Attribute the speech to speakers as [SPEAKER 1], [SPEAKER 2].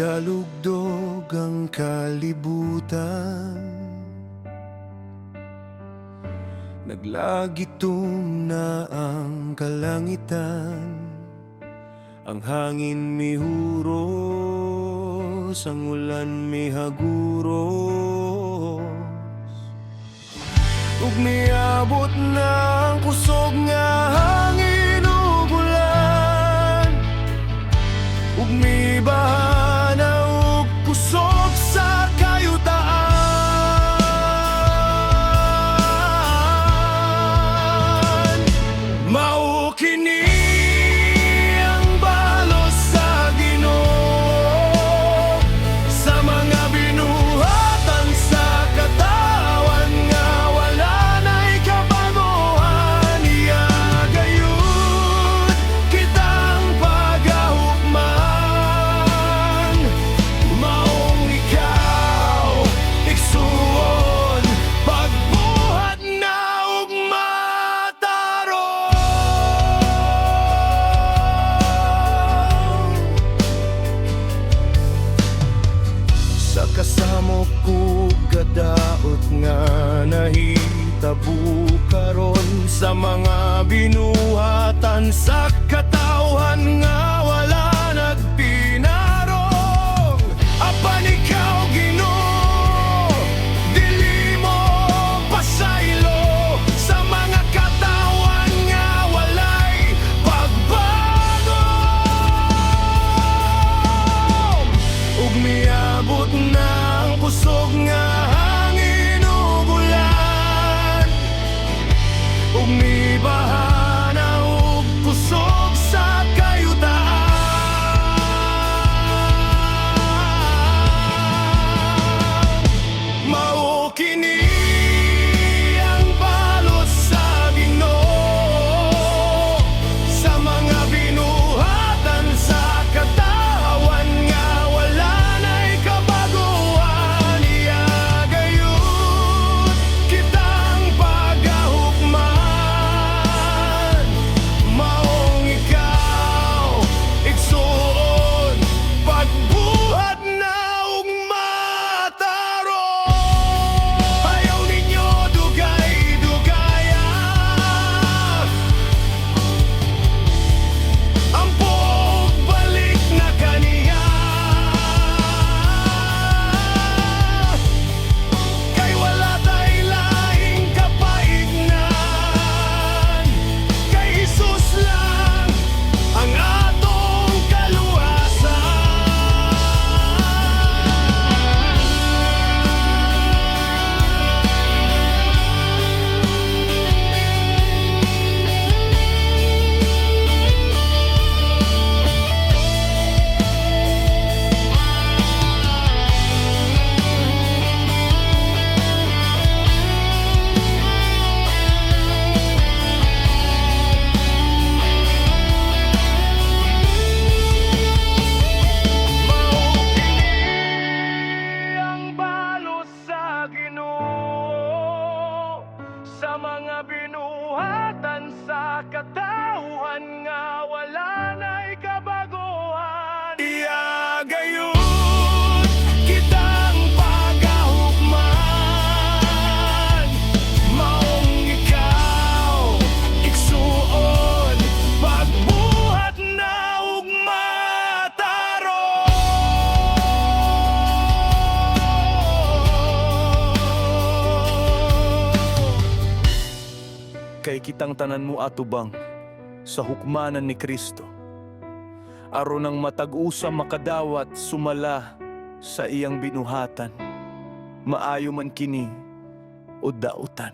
[SPEAKER 1] Dalugdog ang kalibutan. Naglagitom na ang kalangitan. Ang hangin mihuros Ang ulan mihaguros. Ug niabot na ang kusog nga Tatabu karon sa mga binuhatan sa
[SPEAKER 2] kitang tanan mo atubang sa hukmanan ni Kristo. Aron ang matag-usa makadawat sumala sa iyang binuhatan. Maayo man kini o dautan.